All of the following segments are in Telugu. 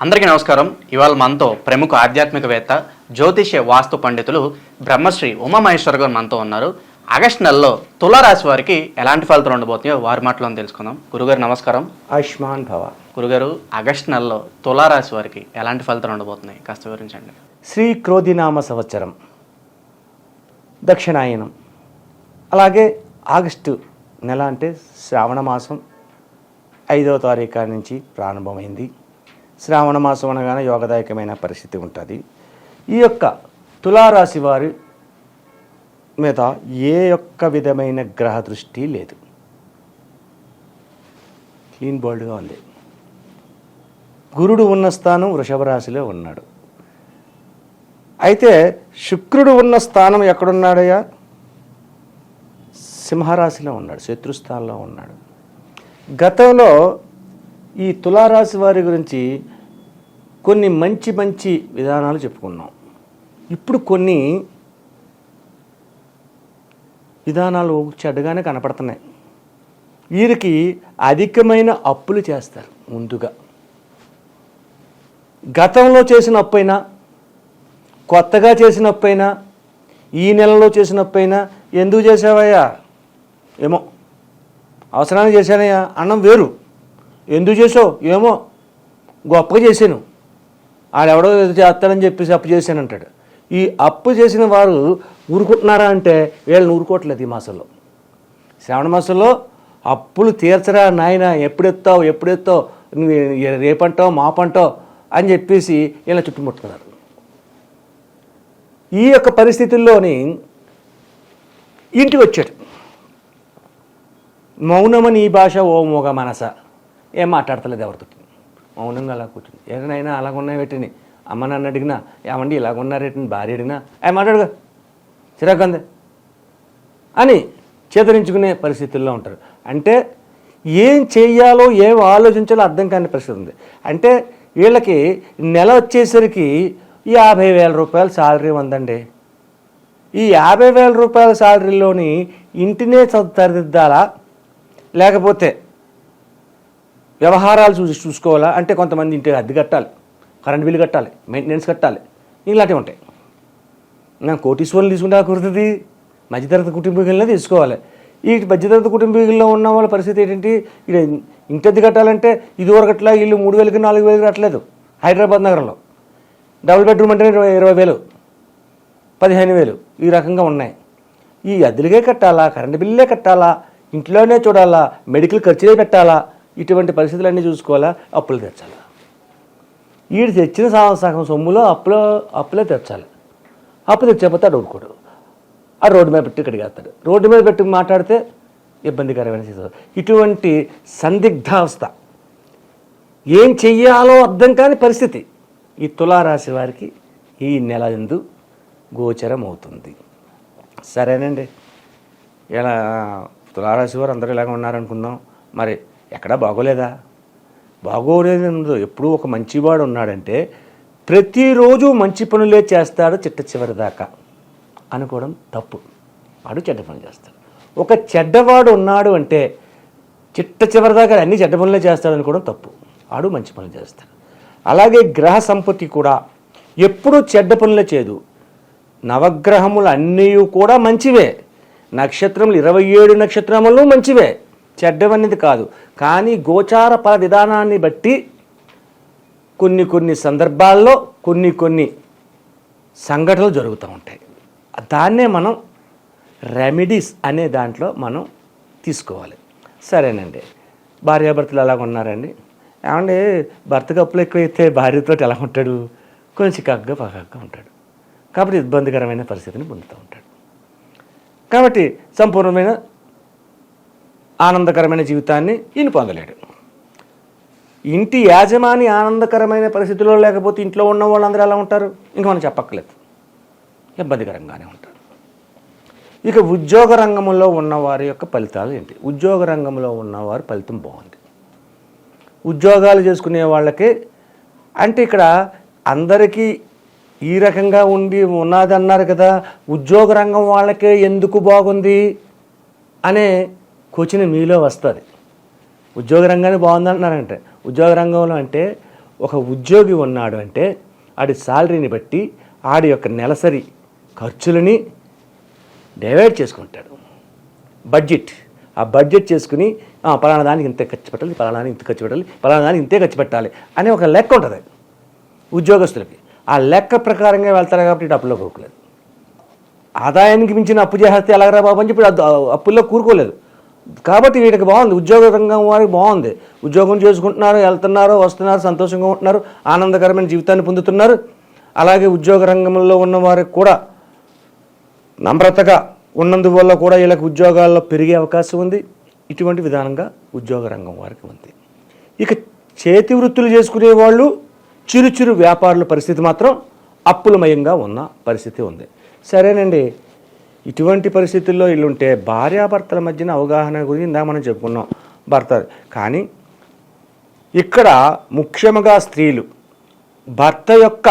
అందరికీ నమస్కారం. ఇవాళ మనతో ప్రముఖ ఆధ్యాత్మికవేత్త జ్యోతిష్య వాస్తు పండితులు బ్రహ్మశ్రీ ఉమామహేశ్వర్ గారు మనతో ఉన్నారు. ఆగస్టు నెలలో తులారాశి వారికి ఎలాంటి ఫలితాలు ఉండబోతున్నాయో వారి మాటలో తెలుసుకుందాం. గురుగారు నమస్కారం. ఆయుష్మాన్ భవ. గురుగారు ఆగస్టు నెలలో తులారాశి వారికి ఎలాంటి ఫలితాలు ఉండబోతున్నాయి? కాస్త వివరించండి. శ్రీ క్రోధినామ సంవత్సరం దక్షిణాయనం. అలాగే ఆగస్టు నెల అంటే శ్రావణ మాసం ఐదవ తారీఖు నుంచి ప్రారంభమైంది. శ్రావణ మాసం అనగానే యోగదాయకమైన పరిస్థితి ఉంటుంది. ఈ యొక్క తులారాశి వారి మీద ఏ యొక్క విధమైన గ్రహ దృష్టి లేదు. క్లీన్ బోల్డ్గా ఉంది. గురుడు ఉన్న స్థానం వృషభ రాశిలో ఉన్నాడు. అయితే శుక్రుడు ఉన్న స్థానం ఎక్కడున్నాడయ్యా? సింహరాశిలో ఉన్నాడు శత్రుస్థానంలో ఉన్నాడు. గతంలో ఈ తులారాశి వారి గురించి కొన్ని మంచి మంచి విధానాలు చెప్పుకున్నాం. ఇప్పుడు కొన్ని విధానాలు చెడ్డగానే కనపడుతున్నాయి. వీరికి అధికమైన అప్పులు చేస్తారు ముందుగా. గతంలో చేసిన అప్పైనా కొత్తగా చేసిన అప్పైనా ఈ నెలలో చేసిన అప్పైనా ఎందుకు చేసావయ్యా ఏమో అవసరానికి చేశానయ్యా అన్నం వేరు. ఎందుకు చేసావు? ఏమో? గొప్పగా చేశాను. ఆడెవడో ఏదో చేస్తాడని చెప్పేసి అప్పు చేశాను అంటాడు. ఈ అప్పు చేసిన వారు ఊరుకుంటున్నారా అంటే వీళ్ళని ఊరుకోవట్లేదు ఈ మాసంలో. శ్రావణ మాసంలో అప్పులు తీర్చరా నాయన ఎప్పుడెత్తావు ఎప్పుడెత్తావు నువ్వు రేపంటావు మాపంటావు అని చెప్పేసి ఇలా చుట్టుముట్టుకున్నారు. ఈ యొక్క పరిస్థితుల్లోని ఇంటికి వచ్చాడు. మౌనమని ఈ భాష ఓ మోగ మనస. ఏం మాట్లాడతలేదు ఎవరితో. మౌనంగా అలా కూర్చుంది. ఏదైనా అలాగ ఉన్నాయి పెట్టిని అమ్మ నాన్న అడిగినా ఏమండి ఇలాగ ఉన్నారేటని భార్య అడిగినా ఏ మాట్లాడుగా చిరాకుంది అని చేతరించుకునే పరిస్థితుల్లో ఉంటారు. అంటే ఏం చేయాలో ఏం ఆలోచించాలో అర్థం కాని పరిస్థితి ఉంది. అంటే వీళ్ళకి నెల వచ్చేసరికి యాభై వేల రూపాయల శాలరీ ఉందండి. ఈ యాభై వేల రూపాయల శాలరీలోని ఇంటినే చ- సరిదిద్దాలా లేకపోతే వ్యవహారాలు చూసి చూసుకోవాలా? అంటే కొంతమంది ఇంటికి అద్దె కట్టాలి కరెంట్ బిల్లు కట్టాలి మెయింటెనెన్స్ కట్టాలి ఇలాంటివి ఉంటాయి. నేను కోటీశ్వరులు తీసుకుంటే కుదురుతుంది మధ్యతరగతి కుటుంబీకులనే తీసుకోవాలి. ఈ మధ్యతరగతి కుటుంబీకుల్లో ఉన్న వాళ్ళ పరిస్థితి ఏంటంటే ఇక్కడ ఇంటద్ది కట్టాలంటే ఇదివరకట్లా ఇల్లు మూడు వేలకి నాలుగు వేలకి కట్టలేదు హైదరాబాద్ నగరంలో. డబుల్ బెడ్రూమ్ అంటే ఇరవై ఇరవై వేలు పదిహేను వేలు ఈ రకంగా ఉన్నాయి. ఈ అద్దెలకే కట్టాలా కరెంటు బిల్లే కట్టాలా ఇంట్లోనే చూడాలా మెడికల్ ఖర్చులే పెట్టాలా ఇటువంటి పరిస్థితులన్నీ చూసుకోవాలా? అప్పులు తెచ్చాలా? వీడు తెచ్చిన సగం సొమ్ములో అప్పులో అప్పులే తెచ్చాలి. అప్పు తెచ్చకపోతే అడు ఊరుకోడు. ఆ రోడ్డు మీద పెట్టి కడిగేస్తాడు రోడ్డు మీద పెట్టి మాట్లాడితే ఇబ్బందికరమైన స్థితి ఇటువంటి సందిగ్ధావస్థ ఏం చెయ్యాలో అర్థం కాని పరిస్థితి. ఈ తులారాశి వారికి ఈ నెల ఎందు గోచరం అవుతుంది. సరేనండి. ఇలా తులారాశి వారు అందరూ ఇలాగ ఉన్నారనుకుందాం. మరి ఎక్కడా బాగోలేదా? బాగోలేదు ఎప్పుడు ఎప్పుడూ ఒక మంచివాడు ఉన్నాడంటే ప్రతిరోజు మంచి పనులే చేస్తాడు చిట్ట చివరిదాకా అనుకోవడం తప్పు. వాడు చెడ్డ పనులు చేస్తాడు. ఒక చెడ్డవాడు ఉన్నాడు అంటే చిట్ట చివరిదాకా అన్ని చెడ్డ పనులే చేస్తాడు అనుకోవడం తప్పు. వాడు మంచి పనులు చేస్తాడు. అలాగే గ్రహ సంపత్తి కూడా ఎప్పుడూ చెడ్డ పనులే చేయదు. నవగ్రహములు అన్నీ కూడా మంచివే. నక్షత్రములు ఇరవై ఏడు నక్షత్రములు మంచివే. చెడ్డవనేది కాదు. కానీ గోచార పర విధానాన్ని బట్టి కొన్ని కొన్ని సందర్భాల్లో కొన్ని కొన్ని సంఘటనలు జరుగుతూ ఉంటాయి. దాన్నే మనం రెమెడీస్ అనే దాంట్లో మనం తీసుకోవాలి. సరేనండి. భార్యాభర్తలు ఎలాగ ఉన్నారండి? ఏమంటే భర్తకు అప్పులు ఎక్కువైతే భార్యతో ఎలా ఉంటాడు? కొంచెం కగ్గా పకాగ్గా ఉంటాడు. కాబట్టి ఇబ్బందికరమైన పరిస్థితిని పొందుతూ ఉంటాడు. కాబట్టి సంపూర్ణమైన ఆనందకరమైన జీవితాన్ని ఈయన పొందలేడు. ఇంటి యాజమాని ఆనందకరమైన పరిస్థితుల్లో లేకపోతే ఇంట్లో ఉన్న వాళ్ళందరూ ఎలా ఉంటారు? ఇంకా మనం చెప్పక్కర్లేదు. ఇబ్బందికరంగానే ఉంటారు. ఇక ఉద్యోగ రంగంలో ఉన్నవారి యొక్క ఫలితాలు ఏంటి? ఉద్యోగ రంగంలో ఉన్నవారు ఫలితం బాగుంది. ఉద్యోగాలు చేసుకునే వాళ్ళకి అంటే ఇక్కడ అందరికీ ఈ రకంగా ఉండి ఉన్నది అన్నారు కదా ఉద్యోగ రంగం వాళ్ళకే ఎందుకు బాగుంది? అనే క్వశ్చన్ మీలో వస్తుంది. ఉద్యోగ రంగాన్ని బాగుందంటున్నారంటే ఉద్యోగ రంగంలో అంటే ఒక ఉద్యోగి ఉన్నాడు అంటే ఆడి శాలరీని బట్టి ఆడి యొక్క నెలసరి ఖర్చులని డైవర్ట్ చేసుకుంటాడు. బడ్జెట్ ఆ బడ్జెట్ చేసుకుని పలానా దానికి ఇంత ఖర్చు పెట్టాలి పలానా దానికి ఇంత ఖర్చు పెట్టాలి పలానా దానికి ఇంతే ఖర్చు పెట్టాలి అనే ఒక లెక్క ఉంటుంది ఉద్యోగస్తులకి. ఆ లెక్క ప్రకారంగా వెళ్తారు కాబట్టి ఇటు అప్పులో కూరుకోలేదు ఆదాయానికి మించిన అప్పు చేస్తే ఎలాగరా బాబు అని చెప్పి అప్పుల్లో కూరుకోలేదు. కాబట్టి వీటికి బాగుంది. ఉద్యోగ రంగం వారికి బాగుంది. ఉద్యోగం చేసుకుంటున్నారు వెళ్తున్నారు వస్తున్నారు సంతోషంగా ఉంటున్నారు ఆనందకరమైన జీవితాన్ని పొందుతున్నారు. అలాగే ఉద్యోగ రంగంలో ఉన్న వారికి కూడా నమ్రతగా ఉన్నందువల్ల కూడా వీళ్ళకి ఉద్యోగాల్లో పెరిగే అవకాశం ఉంది. ఇటువంటి విధానంగా ఉద్యోగ రంగం వారికి ఉంది. ఇక చేతి వృత్తులు చేసుకునే వాళ్ళు చిరు చిరు వ్యాపారుల పరిస్థితి మాత్రం అప్పులమయంగా ఉన్న పరిస్థితి ఉంది. సరేనండి. ఇటువంటి పరిస్థితుల్లో వీళ్ళుంటే భార్యాభర్తల మధ్యన అవగాహన గురించి ఇందా మనం చెప్పుకున్నాం భర్త. కానీ ఇక్కడ ముఖ్యముగా స్త్రీలు భర్త యొక్క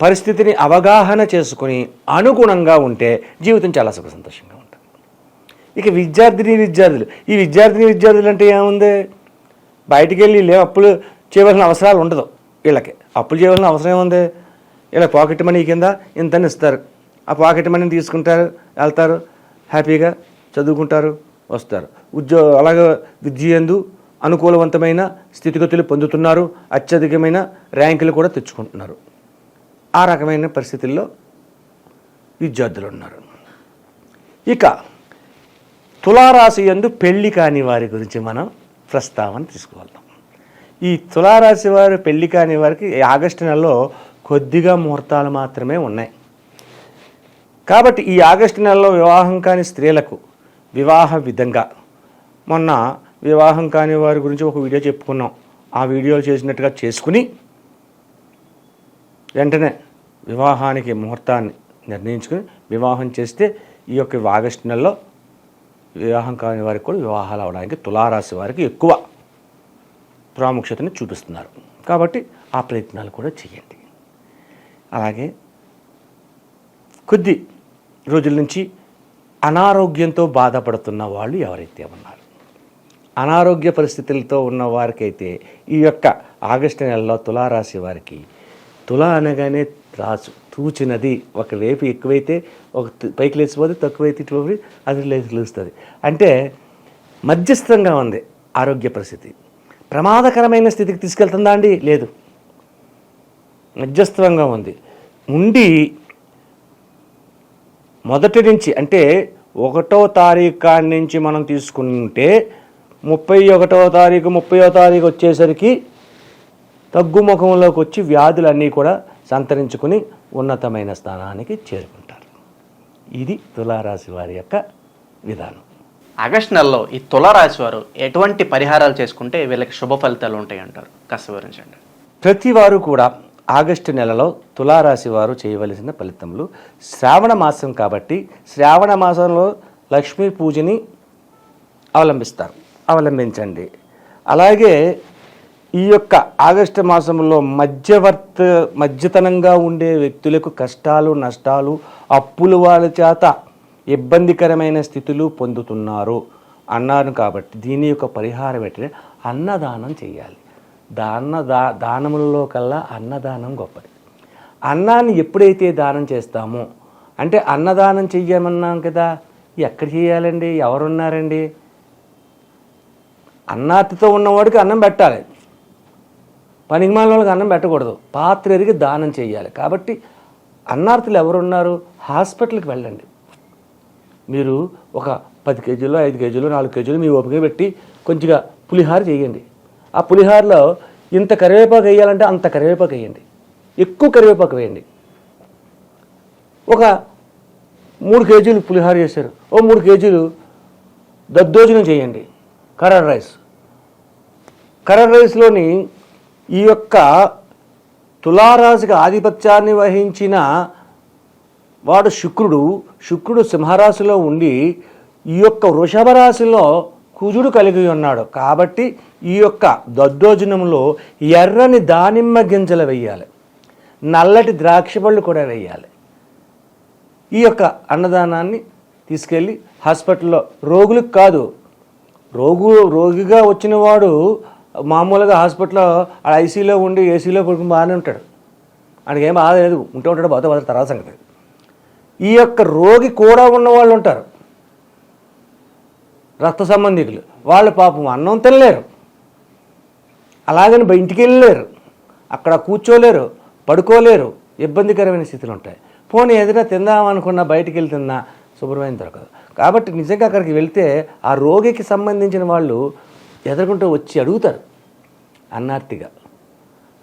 పరిస్థితిని అవగాహన చేసుకుని అనుగుణంగా ఉంటే జీవితం చాలా సుఖ సంతోషంగా ఉంటుంది. ఇక విద్యార్థిని విద్యార్థులు ఈ విద్యార్థిని విద్యార్థులు అంటే ఏముంది? బయటికి వెళ్ళి వీళ్ళు అప్పులు చేయవలసిన అవసరాలు ఉండదు వీళ్ళకి. అప్పులు చేయవలసిన అవసరం ఏముంది? ఇలా పాకెట్ మనీ కింద ఇంతని ఇస్తారు. ఆ పాకెట్ మనీని తీసుకుంటారు వెళ్తారు హ్యాపీగా చదువుకుంటారు వస్తారు. ఉద్యోగ అలాగే విద్య ఎందు అనుకూలవంతమైన స్థితిగతులు పొందుతున్నారు అత్యధికమైన ర్యాంకులు కూడా తెచ్చుకుంటున్నారు. ఆ రకమైన పరిస్థితుల్లో విద్యార్థులు ఉన్నారు. ఇక తులారాశి యందు పెళ్ళి కాని వారి గురించి మనం ప్రస్తావన తీసుకువెళ్దాం ఈ తులారాశి వారు పెళ్ళి కాని వారికి ఆగస్టు నెలలో కొద్దిగా ముహూర్తాలు మాత్రమే ఉన్నాయి. కాబట్టి ఈ ఆగస్టు నెలలో వివాహం కాని స్త్రీలకు వివాహ విధంగా మొన్న వివాహం కాని వారి గురించి ఒక వీడియో చెప్పుకున్నాం. ఆ వీడియోలు చేసినట్టుగా చేసుకుని వెంటనే వివాహానికి ముహూర్తాన్ని నిర్ణయించుకుని వివాహం చేస్తే ఈ యొక్క ఆగస్టు నెలలో వివాహం కాని వారికి కూడా వివాహాలు అవడానికి తులారాశి వారికి ఎక్కువ ప్రాముఖ్యతను చూపిస్తున్నారు. కాబట్టి ఆ ప్రయత్నాలు కూడా చేయండి. అలాగే కొద్ది రోజుల నుంచి అనారోగ్యంతో బాధపడుతున్న వాళ్ళు ఎవరైతే ఉన్నారు అనారోగ్య పరిస్థితులతో ఉన్న వారికైతే ఈ యొక్క ఆగస్టు నెలలో తులారాశి వారికి తులా అనగానే రాసు తూచినది. ఒక వేపు ఎక్కువైతే ఒక పైకి లేచిపోతే తక్కువైతే ఇటు అది లేచి లేస్తుంది. అంటే మధ్యస్థంగా ఉంది ఆరోగ్య పరిస్థితి. ప్రమాదకరమైన స్థితికి తీసుకెళ్తుందా అండి? లేదు. మధ్యస్థంగా ఉంది. ఉండి మొదటి నుంచి అంటే ఒకటో తారీఖు కాడి నుంచి మనం తీసుకుంటే ముప్పై ఒకటో తారీఖు ముప్పయో తారీఖు వచ్చేసరికి తగ్గుముఖంలోకి వచ్చి వ్యాధులన్నీ కూడా సంతరించుకుని ఉన్నతమైన స్థానానికి చేరుకుంటారు. ఇది తులారాశి వారి యొక్క విధానం. ఆగస్ట్ నెలలో ఈ తులారాశి వారు ఎటువంటి పరిహారాలు చేసుకుంటే వీళ్ళకి శుభ ఫలితాలు ఉంటాయి అంటారు కాస్త వివరించండి. ప్రతి వారు కూడా ఆగస్టు నెలలో తులారాశి వారు చేయవలసిన ఫలితములు. శ్రావణ మాసం కాబట్టి శ్రావణ మాసంలో లక్ష్మీ పూజని అవలంబిస్తారు. అవలంబించండి. అలాగే ఈ యొక్క ఆగస్టు మాసంలో మధ్యవర్త మధ్యతనంగా ఉండే వ్యక్తులకు కష్టాలు నష్టాలు అప్పులు వాళ్ళ చేత ఇబ్బందికరమైన స్థితులు పొందుతున్నారు. అన్నారు కాబట్టి దీని యొక్క పరిహారం ఏంటంటే అన్నదానం చేయాలి. దాన దా దానములలో కల్లా అన్నదానం గొప్పది. అన్నాన్ని ఎప్పుడైతే దానం చేస్తామో అంటే అన్నదానం చెయ్యమన్నాం కదా ఎక్కడ చేయాలండి? ఎవరున్నారండి? అన్నాతితో ఉన్నవాడికి అన్నం పెట్టాలి. పనికిమాల వాళ్ళకి అన్నం పెట్టకూడదు. పాత్ర ఎరిగి దానం చేయాలి కాబట్టి అన్నార్థులు ఎవరున్నారు? హాస్పిటల్కి వెళ్ళండి. మీరు ఒక పది కేజీలు ఐదు కేజీలు నాలుగు కేజీలు మీ ఓపిక పెట్టి కొంచెంగా పులిహార చేయండి. ఆ పులిహారలో ఇంత కరివేపాకు వేయాలంటే అంత కరివేపాకు వేయండి. ఎక్కువ కరివేపాకు వేయండి. ఒక మూడు కేజీలు పులిహార చేశారు. ఓ మూడు కేజీలు దద్దోజనం చేయండి. Curd rice. కరడ్ రైస్లోని ఈ యొక్క తులారాశికి ఆధిపత్యాన్ని వహించిన వాడు శుక్రుడు శుక్రుడు సింహరాశిలో ఉండి ఈ యొక్క వృషభ రాశిలో కుజుడు కలిగి ఉన్నాడు. కాబట్టి ఈ యొక్క దద్దోజనంలో ఎర్రని దానిమ్మ గింజలు వేయాలి. నల్లటి ద్రాక్ష పళ్ళు కూడా వేయాలి. ఈ యొక్క అన్నదానాన్ని తీసుకెళ్ళి హాస్పిటల్లో రోగులకు కాదు రోగు రోగిగా వచ్చిన వాడు మామూలుగా హాస్పిటల్లో ఐసీలో ఉండి ఏసీలో పడుకుని బాగానే ఉంటాడు. ఆయనకి ఏం బాధ లేదు ఉంటూ ఉంటాడు బాధ బాధ తర్వాత సంగతి. ఈ యొక్క రోగి కూడా ఉన్న వాళ్ళు ఉంటారు. రక్త సంబంధికులు. వాళ్ళు పాపం అన్నం తినలేరు. అలాగని బయ- ఇంటికి వెళ్ళలేరు. అక్కడ కూర్చోలేరు పడుకోలేరు. ఇబ్బందికరమైన స్థితిలో ఉంటాయి. పోనీ ఏదైనా తిందామనుకున్నా బయటికి వెళ్ళి తిన్నా శుభ్రమైన దొరకదు. కాబట్టి నిజంగా అక్కడికి వెళ్తే ఆ రోగికి సంబంధించిన వాళ్ళు ఎదుర్కొంటూ వచ్చి అడుగుతారు. అన్నార్తిగా.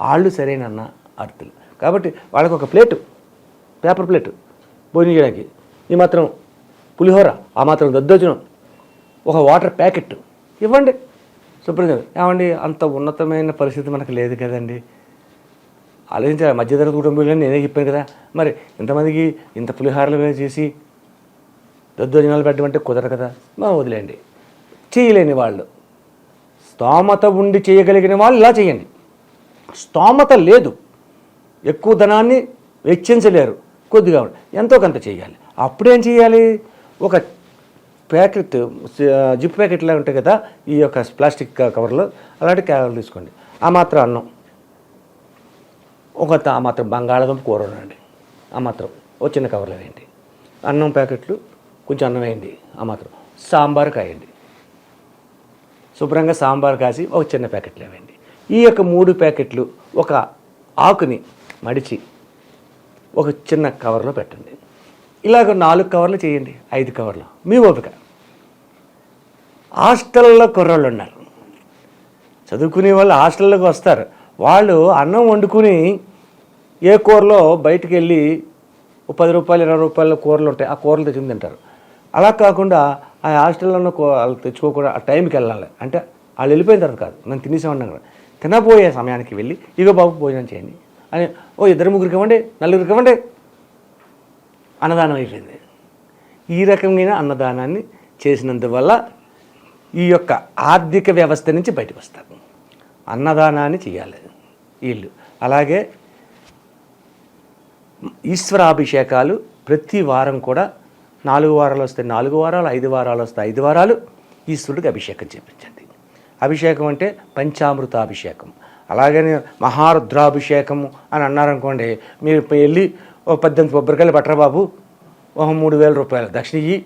వాళ్ళు సరైన అన్న అర్థులు కాబట్టి వాళ్ళకి ఒక ప్లేటు పేపర్ ప్లేటు భోజనం చేయడానికి. ఈ మాత్రం పులిహోర ఆ మాత్రం దద్దోజనం ఒక వాటర్ ప్యాకెట్ ఇవ్వండి. సుప్రీంకోర్టు ఏమండి అంత ఉన్నతమైన పరిస్థితి మనకు లేదు కదండి. ఆలోచించాలి మధ్యతరగతి కుటుంబంలో నేనే చెప్పాను కదా. మరి ఇంతమందికి ఇంత పులిహారలు మీద చేసి దద్దోజనాలు పెట్టమంటే కుదరదు కదా. మా వదిలేండి చేయలేని వాళ్ళు. స్తోమత ఉండి చేయగలిగిన వాళ్ళు ఇలా చేయండి. స్తోమత లేదు. ఎక్కువ ధనాన్ని వెచ్చించలేరు. కొద్దిగా ఎంతో కొంత చేయాలి. అప్పుడేం చేయాలి? ఒక ప్యాకెట్ జిప్ ప్యాకెట్లా ఉంటాయి కదా ఈ యొక్క ప్లాస్టిక్ కవర్లో అలాంటి కవర్లు తీసుకోండి. ఆ మాత్రం అన్నం. ఒక ఆ మాత్రం బంగాళాదుంప కూర ఉండండి. ఆ మాత్రం. ఓ చిన్న కవర్లో వేయండి. అన్నం ప్యాకెట్లు కొంచెం అన్నం వేయండి. ఆ మాత్రం. సాంబార్ కాయండి. శుభ్రంగా సాంబార్ కాసి ఒక చిన్న ప్యాకెట్లు వేయండి. ఈ యొక్క మూడు ప్యాకెట్లు ఒక ఆకుని మడిచి ఒక చిన్న కవర్లో పెట్టండి. ఇలాగ నాలుగు కవర్లు చేయండి. ఐదు కవర్లు. మీ ఓపిక. హాస్టల్లో కుర్రాళ్ళు ఉన్నారు చదువుకునే వాళ్ళు హాస్టల్లోకి వస్తారు. వాళ్ళు అన్నం వండుకుని ఏ కూరలో బయటికి వెళ్ళి పది రూపాయలు ఇరవై రూపాయల కూరలు ఉంటాయి ఆ కూరలు తెచ్చుకుని తింటారు. అలా కాకుండా ఆ హాస్టల్లో ఉన్న వాళ్ళు తెచ్చుకోకుండా ఆ టైంకి వెళ్ళాలి. అంటే వాళ్ళు వెళ్ళిపోయిన తర్వాత కాదు. నేను తినేసామన్నాను కదా. తినబోయే సమయానికి వెళ్ళి ఇగో బాబు భోజనం చేయండి. అని ఓ ఇద్దరు ముగ్గురికి ఇవ్వండి నలుగురికి ఇవ్వండి అన్నదానం అయిపోయింది. ఈ రకమైన అన్నదానాన్ని చేసినందువల్ల ఈ యొక్క ఆర్థిక వ్యవస్థ నుంచి బయటకు వస్తారు అన్నదానాన్ని చేయాలి వీళ్ళు. అలాగే ఈశ్వరాభిషేకాలు ప్రతి వారం కూడా నాలుగు వారాలు వస్తే నాలుగు వారాలు ఐదు వారాలు వస్తే ఐదు వారాలు ఈశ్వరుడికి అభిషేకం చేపించండి. అభిషేకం అంటే పంచామృతాభిషేకం. అలాగని మహారుద్రాభిషేకము అని అన్నారనుకోండి మీరు వెళ్ళి ఓ పద్దెనిమిది కొబ్బరికాయలు పట్టరా బాబు. మూడు వేల రూపాయలు. దక్షిణ ఇయ్యి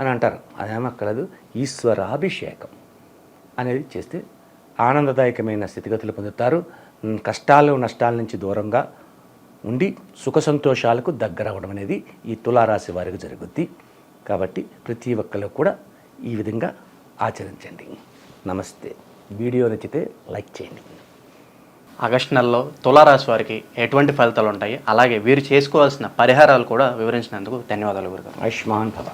అని అంటారు. అదేమక్కర్లేదు ఈశ్వరాభిషేకం అనేది చేస్తే ఆనందదాయకమైన స్థితిగతులు పొందుతారు. కష్టాలు నష్టాల నుంచి దూరంగా ఉండి సుఖ సంతోషాలకు దగ్గర అవ్వడం అనేది ఈ తులారాశి వారికి జరుగుద్ది. కాబట్టి ప్రతి ఒక్కరు కూడా ఈ విధంగా ఆచరించండి. నమస్తే. వీడియో నచ్చితే లైక్ చేయండి. ఆగస్టు నెలలో తులారాశి వారికి ఎటువంటి ఫలితాలు ఉంటాయి? అలాగే వీరు చేసుకోవాల్సిన పరిహారాలు కూడా వివరించినందుకు ధన్యవాదాలు గురుగారు. ఆయుష్మాన్ భవ